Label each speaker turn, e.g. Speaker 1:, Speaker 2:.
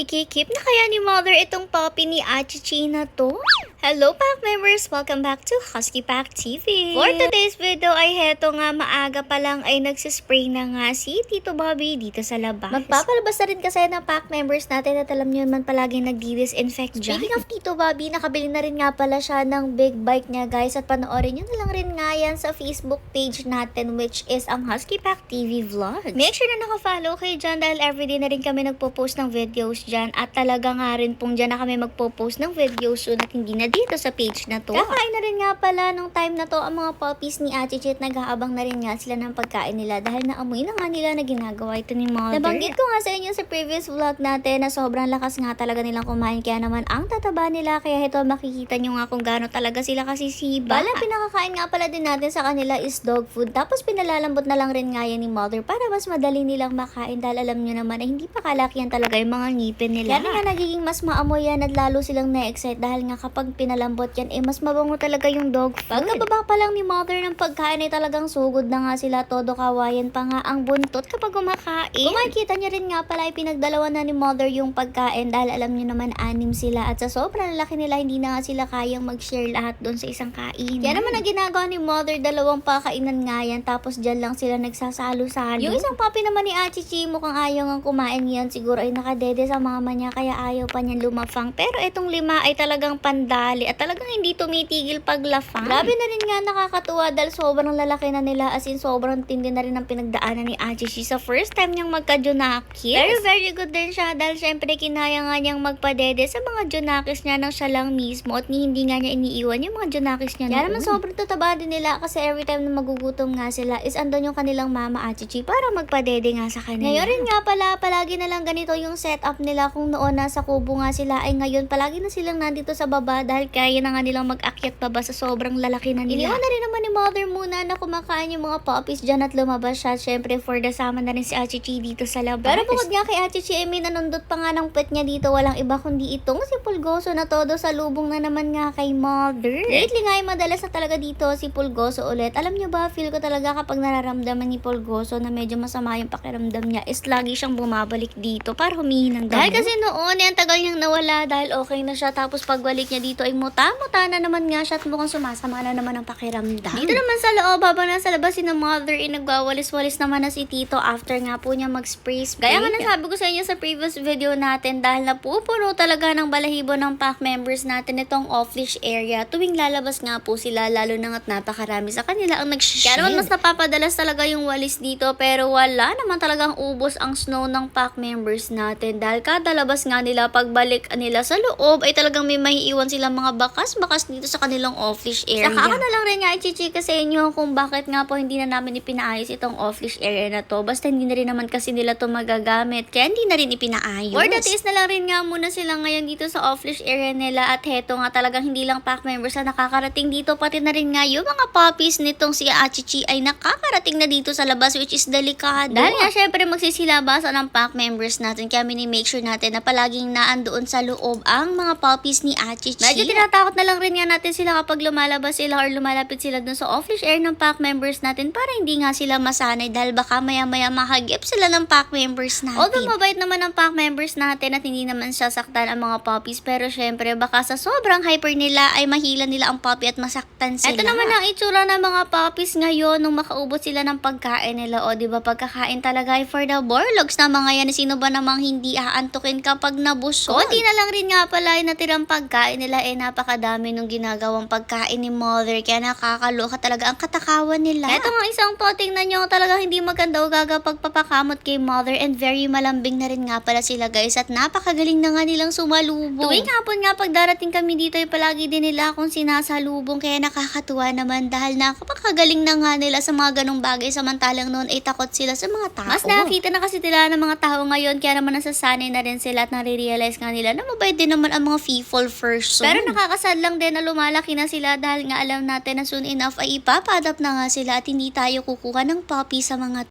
Speaker 1: Ikikip na kaya ni mother itong puppy ni Achichi na to? Hello pack members! Welcome back to Husky Pack TV! For today's video ay heto nga maaga pa lang ay nagsispray na nga si Tito Bobby dito sa labas. Magpapalabas na rin kasi ng pack members natin at alam nyo man palagi nagdi-disinfect dyan. Speaking of Tito Bobby, nakabili na rin nga pala siya ng big bike niya guys at panoorin nyo na lang rin nga yan sa Facebook page natin which is ang Husky Pack TV Vlogs. Make sure na nakafollow kayo dyan dahil everyday na rin kami nagpo-post ng videos dyan at talaga nga rin pong dyan na kami magpo-post ng videos soon at hindi na dito sa page na to. Kakain na rin nga pala nung time na to ang mga puppies ni Ate Chit nag-aabang na rin nga sila ng pagkain nila dahil naamoy na nga nila na ginagawa ito ni Mother. Nabanggit ko nga sa inyo sa previous vlog natin na sobrang lakas nga talaga nilang kumain kaya naman ang tataba nila kaya ito makikita nyo nga kung gaano talaga sila kasi siba. Bala, pinakakain nga pala din natin sa kanila is dog food tapos pinalalambot na lang rin nga yan ni Mother para mas madali nilang makain dahil alam nyo naman na hindi pa kalakihan talaga yung mga ngipin nila. Kaya nga nagiging mas maamoy yan at lalo silang na-excite dahil nga kapag pinalambot yan eh mas mabango talaga yung dog food. Pagkababa pa lang ni Mother ng pagkain ay talagang sugod na nga sila todo kawayan pa nga ang buntot kapag kumakain. Kung makikita nyo rin nga pala ay pinagdalawan na ni Mother yung pagkain dahil alam nyo naman anim sila at sa sobrang laki nila hindi na nga sila kayang mag-share lahat doon sa isang kain. Kaya naman ang ginagawa ni Mother dalawang pakainan nga yan tapos dyan lang sila nagsasalo-salo. Yung isang puppy naman ni Achichi mukhang ayaw nga kumain yan siguro ay nakadede sa mama niya kaya ayaw pa niyan lumafang pero itong lima ay talagang pandali at talagang hindi tumitigil paglafang. Grabe na rin nga nakakatuwa dahil sobrang lalaki na nila as in sobrang tindi na rin ang pinagdaanan ni Achichi sa first time niyang magka-junakis. Very very good din siya dahil syempre kinaya nga niyang magpadede sa mga junakis niya nang siya lang mismo at ni hindi nga niya iniiwan yung mga junakis niya Kaya naman sobrang tataba din nila kasi every time na magugutom nga sila is andun yung kanilang mama Achichi para magpadede nga sa kanila. Ngayon rin nga pala, palagi na lang ganito yung setup nila kung noon nasa kubo nga sila ay ngayon palagi na silang nandito sa baba dahil kaya na nga nilang mag-akyat baba sa sobrang lalaki na nila. Iniwan na rin naman ni mother muna na kumakain yung mga puppies dyan at lumabas siya. Syempre for the sama na rin si Achichi dito sa labas. Pero bukod nga kay Achichi, ay may nanundot pa nga ng pet niya dito. Walang iba kundi itong si Pulgoso na todo sa lubong na naman nga kay mother. Lately nga ay madalas na talaga dito si Pulgoso ulit. Alam niyo ba, feel ko talaga kapag nararamdaman ni Pulgoso na medyo masama yung pakiramdam niya is lagi siyang bumabalik dito para humihin ng gamot. Dahil kasi noon, eh, ang tagal niyang nawala dahil okay na siya. Tapos pagbalik niya dito ay muta-muta na naman nga siya at mukhang sumasama na naman ang pakiramdam. Dito naman sa loob, habang nasa labas si na mother, ay nagwawalis-walis naman na si Tito after nga po niya mag-spray-spray. Kaya nga nasabi ko sa inyo sa previous video natin dahil napupuno talaga ng balahibo ng pack members natin itong off-leash area tuwing lalabas nga po sila lalo na nga't napakarami sa kanila ang nag-shed. Kaya naman mas napapadalas talaga yung walis dito pero wala naman talagang ubos ang snow ng pack members natin dahil kada labas nga nila pagbalik nila sa loob ay talagang may maiiwan silang mga bakas-bakas dito sa kanilang off-leash area. Saka ako na lang rin nga ichichika sa inyo kung bakit nga po hindi na namin ipinaayos itong off-leash area na to basta hindi na rin naman kasi nila to magagamit kaya hindi na rin ipinaayos. For that is na lang rin nga muna sila ngayon dito sa off-leash area nila at heto nga talagang hindi lang pack members na nakakarating dito pati na rin nga yung mga puppies nitong si Achichi ay nakakarating na dito sa labas which is delikado. Dahil nga syempre magsisilabasan ang pack members natin kaya mini-make sure natin na palaging naandoon sa loob ang mga puppies ni Achichi. Medyo tinatakot na lang rin nga natin sila kapag lumalabas sila or lumalapit sila dun sa off-leash area ng pack members natin para hindi nga sila masanay dahil baka maya-maya makagip sila ng pack members natin. Although mabait naman ang pack members natin at hindi naman sasaktan ang mga puppies pero syempre baka sa sobrang hyper nila ay mahila nila ang puppy at masaktan sila. Ito naman ang itsura ng mga puppies ngayon nung makaubos sila ng pagkain nila o di ba pagkakain talaga ay for the borlogs na mga yan sino ba namang hindi aantukin kapag nabusog. Konti na lang rin nga pala ay natirang pagkain nila eh napakadami nung ginagawang pagkain ni mother kaya nakakaloka talaga ang katakawan nila. Ito nga isang to tingnan nyo talaga hindi maganda o gaga pagpapakamot kay mother and very malambing na rin nga pala sila guys at napakagaling na nga nilang sumalubong. Tuwing hapon nga pag darating kami dito ay palagi din nila akong sinasalubong kaya nakakatuwa naman dahil nakapakagaling na nga nila sa mga ganong bagay samantalang noon ay takot sila sa mga tao. Mas nakita na kasi nila ng mga tao ngayon kaya naman nasasanay na rin sila at nare-realize nga nila na mabait din naman ang mga people first. Pero nakakasad lang din na lumalaki na sila dahil nga alam natin na soon enough ay ipapadap na nga sila at hindi tayo kukuha ng puppy sa mga